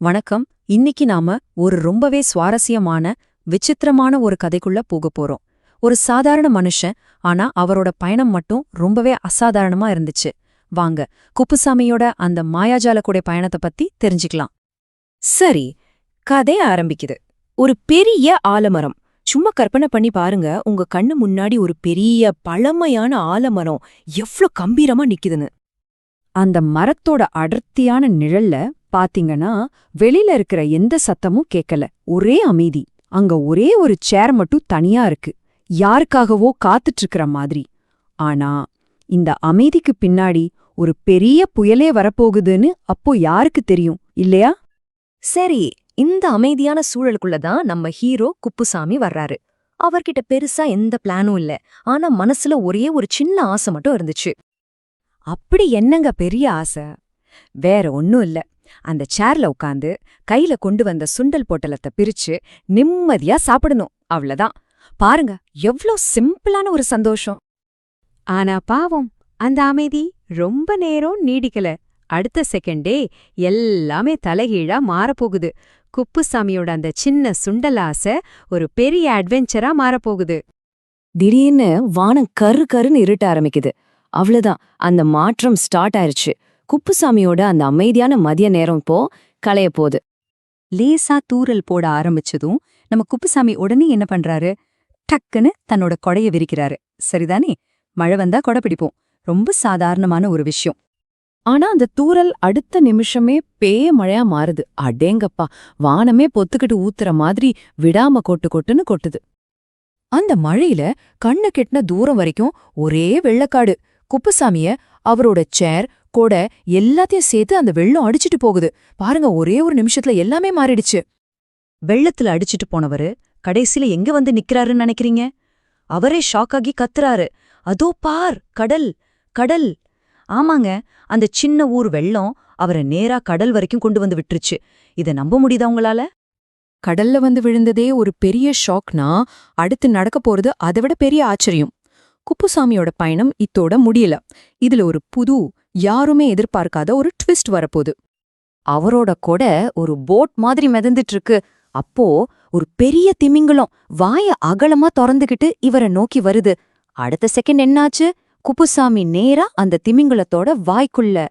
வணக்கம். இன்னைக்கு நாம ஒரு ரொம்பவே சுவாரஸ்யமான விசித்திரமான ஒரு கதைக்குள்ள போக போறோம். ஒரு சாதாரண மனுஷன் ஆனா அவரோட பயணம் மட்டும் ரொம்பவே அசாதாரணமா இருந்துச்சு. வாங்க குப்புசாமியோட அந்த மாயாஜால கூட பயணத்தை பத்தி தெரிஞ்சுக்கலாம். சரி கதை ஆரம்பிக்குது. ஒரு பெரிய ஆலமரம். சும்மா கற்பனை பண்ணி பாருங்க உங்க கண்ணு முன்னாடி ஒரு பெரிய பழமையான ஆலமரம். எவ்ளோ கம்பீரமா நிக்குதுன்னு. அந்த மரத்தோட அடர்த்தியான நிழல்ல பாத்தீங்கன்னா வெளியில இருக்கிற எந்த சத்தமும் கேட்கல ஒரே அமைதி. அங்க ஒரே ஒரு சேர் மட்டும் தனியா இருக்கு. யாருக்காகவோ காத்துட்டு இருக்கிற மாதிரி. ஆனா இந்த அமைதிக்கு பின்னாடி ஒரு பெரிய புயலே வரப்போகுதுன்னு அப்போ யாருக்கு தெரியும்? இல்லையா? சரி இந்த அமைதியான சூழலுக்குள்ள தான் நம்ம ஹீரோ குப்புசாமி வர்றாரு. அவர்கிட்ட பெருசா எந்த பிளானும் இல்ல. ஆனா மனசுல ஒரே ஒரு சின்ன ஆசை மட்டும் இருந்துச்சு. அப்படி என்னங்க பெரிய ஆசை? வேற ஒன்னும் இல்ல. அந்த சேர்ல உட்காந்து கையில கொண்டு வந்த சுண்டல் பொட்டலத்தை பிரிச்சு நிம்மதியா சாப்பிடணும். அவ்வளவுதான் பாருங்க எவ்ளோ சிம்பிளான ஒரு சந்தோஷம். ஆனா பாவம் அந்த அமைதி ரொம்ப நேரம் நீடிக்கல. அடுத்த செகண்டே எல்லாமே தலைகீழா மாறப்போகுது. குப்புசாமியோட அந்த சின்ன சுண்டல் ஆசை ஒரு பெரிய அட்வென்ச்சரா மாறப்போகுது. திடீர்னு வானம் கரு கருன்னு இருட்ட ஆரம்பிக்குது. அவ்வளவுதான் அந்த மாற்றம் ஸ்டார்ட் ஆயிருச்சு. குப்புசாமியோட அந்த அமைதியான மதிய நேரம் இப்போ களைய போகுது. லேசா தூரல் போட ஆரம்பிச்சதும் நம்ம குப்புசாமி உடனே என்ன பண்றாரு? டக்குன்னு தன்னோட கொடைய விரிக்கிறாரு. சரிதானே? மழை வந்தா கொடை பிடிப்போம். ரொம்ப சாதாரணமான ஒரு விஷயம். ஆனா அந்த தூரல் அடுத்த நிமிஷமே பேய மழையா மாறுது. அடேங்கப்பா! வானமே பொத்துக்கிட்டு ஊத்துற மாதிரி விடாம கொட்டு கொட்டுன்னு கொட்டுது. அந்த மழையில கண்ணு கெட்டின தூரம் வரைக்கும் ஒரே வெள்ளக்காடு. குப்புசாமிய அவரோட சேர் கூட எல்லாத்தையும் சேர்த்து அந்த வெள்ளம் அடிச்சிட்டு போகுது. பாருங்க ஒரே ஒரு நிமிஷத்துல எல்லாமே மாறிடுச்சு. வெள்ளத்துல அடிச்சிட்டு போனவரு கடைசில எங்க வந்து நிக்கிறாருன்னு நினைக்கிறீங்க? அவரே ஷாக் ஆகி கத்துறாரு. அதோ பார் கடல் கடல். ஆமாங்க அந்த சின்ன ஊர் வெள்ளம் அவரை நேரா கடல் வரைக்கும் கொண்டு வந்து விட்டுருச்சு. இத நம்ப முடியுதா உங்களால? கடல்ல வந்து விழுந்ததே ஒரு பெரிய ஷாக்னா அடுத்து நடக்க போறது அதை விட பெரிய ஆச்சரியம். குப்புசாமியோட பயணம் இத்தோட முடியல. இதுல ஒரு புது யாருமே எதிர்பார்க்காத ஒரு ட்விஸ்ட் வரப்போகுது. அவரோட கொட ஒரு போட் மாதிரி மிதந்துட்டு இருக்கு அப்போ ஒரு பெரிய திமிங்கலம் வாய அகலமா திறந்துகிட்டு இவரை நோக்கி வருது. அடுத்த செகண்ட் என்னாச்சு? குப்புசாமி நேரா அந்த திமிங்கலத்தோட வாய்க்குள்ள.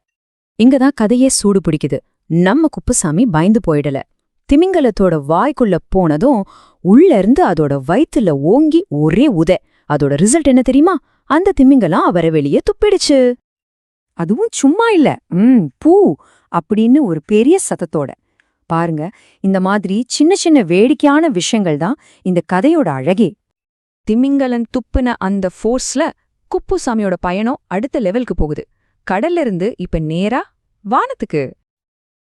இங்கதான் கதையே சூடு பிடிக்குது. நம்ம குப்புசாமி பயந்து போயிடல. திமிங்கலத்தோட வாய்க்குள்ள போனதும் உள்ள இருந்து அதோட வயித்துல ஓங்கி ஒரே உத. அதோட ரிசல்ட் என்ன தெரியுமா? அந்த திமிங்கலம் அவரை வெளியே துப்பிடுச்சு. அதுவும் சும்மா இல்ல. ம் பூ அப்படின்னு ஒரு பெரிய சத்தத்தோட. பாருங்க இந்த மாதிரி சின்ன சின்ன வேடிக்கையான விஷயங்கள் தான் இந்த கதையோட அழகே. திமிங்கலன் துப்புன அந்த ஃபோர்ஸ்ல குப்புசாமியோட பயணம் அடுத்த லெவலுக்கு போகுது. கடல்ல இருந்து இப்ப நேரா வானத்துக்கு.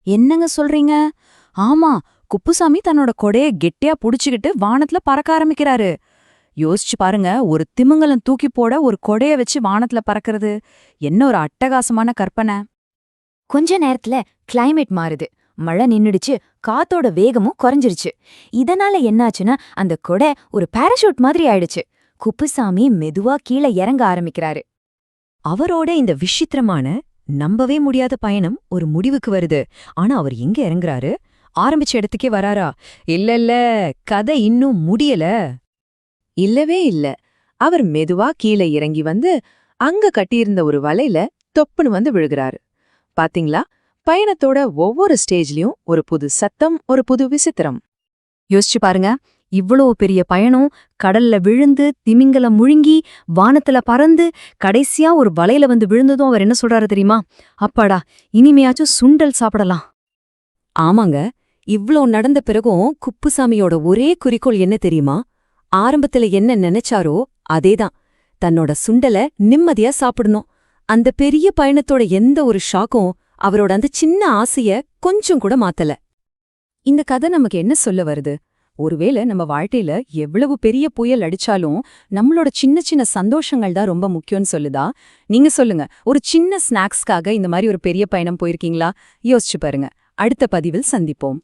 என்னங்க சொல்றீங்க? ஆமா குப்புசாமி தன்னோட கொடைய கெட்டியா புடிச்சுக்கிட்டு வானத்துல பறக்க ஆரம்பிக்கிறாரு. யோசிச்சு பாருங்க ஒரு திமிங்கலம் தூக்கி போட ஒரு கொடைய வச்சு வானத்துல பறக்கிறது என்ன ஒரு அட்டகாசமான கற்பனை. கொஞ்ச நேரத்துல கிளைமேட் மாறுது. மழை நின்னுடுச்சு காத்தோட வேகமும் குறைஞ்சிருச்சு. இதனால என்னாச்சுன்னா அந்த கொடை ஒரு பாராஷூட் மாதிரி ஆயிடுச்சு. குப்புசாமி மெதுவா கீழே இறங்க ஆரம்பிக்கிறாரு. அவரோட இந்த விசித்திரமான நம்பவே முடியாத பயணம் ஒரு முடிவுக்கு வருது. ஆனா அவர் எங்க இறங்குறாரு? ஆரம்பிச்ச இடத்துக்கே வராரா? இல்ல இல்ல கதை இன்னும் முடியல. இல்லவே இல்ல. அவர் மெதுவா கீழே இறங்கி வந்து அங்க கட்டியிருந்த ஒரு வலையில தொப்புன்னு வந்து விழுகிறாரு. பாத்தீங்களா? பயணத்தோட ஒவ்வொரு ஸ்டேஜ்லயும் ஒரு புது சத்தம் ஒரு புது விசித்திரம். யோசிச்சு பாருங்க. இவ்வளோ பெரிய பயணம் கடல்ல விழுந்து திமிங்கலம் முழுங்கி வானத்துல பறந்து கடைசியா ஒரு வலையில வந்து விழுந்ததும் அவர் என்ன சொல்றாரு தெரியுமா? அப்பாடா இனிமையாச்சும் சுண்டல் சாப்பிடலாம். ஆமாங்க. இவ்ளோ நடந்த பிறகும் குப்புசாமியோட ஒரே குறிக்கோள் என்ன தெரியுமா? ஆரம்பத்துல என்ன நினைச்சாரோ அதேதான். தன்னோட சுண்டல நிம்மதியா சாப்பிடணும். அந்த பெரிய பயணத்தோட எந்த ஒரு ஷாக்கும் அவரோட அந்த சின்ன ஆசைய கொஞ்சம் கூட மாத்தல. இந்த கதை நமக்கு என்ன சொல்ல வருது? ஒருவேளை நம்ம வாழ்க்கையில எவ்வளவு பெரிய புயல் அடிச்சாலும் நம்மளோட சின்ன சின்ன சந்தோஷங்கள் தான் ரொம்ப முக்கியம்னு சொல்லுதா? நீங்க சொல்லுங்க. ஒரு சின்ன ஸ்நாக்ஸ்க்காக இந்த மாதிரி ஒரு பெரிய பயணம் போயிருக்கீங்களா? யோசிச்சு பாருங்க. அடுத்த பதிவில் சந்திப்போம்.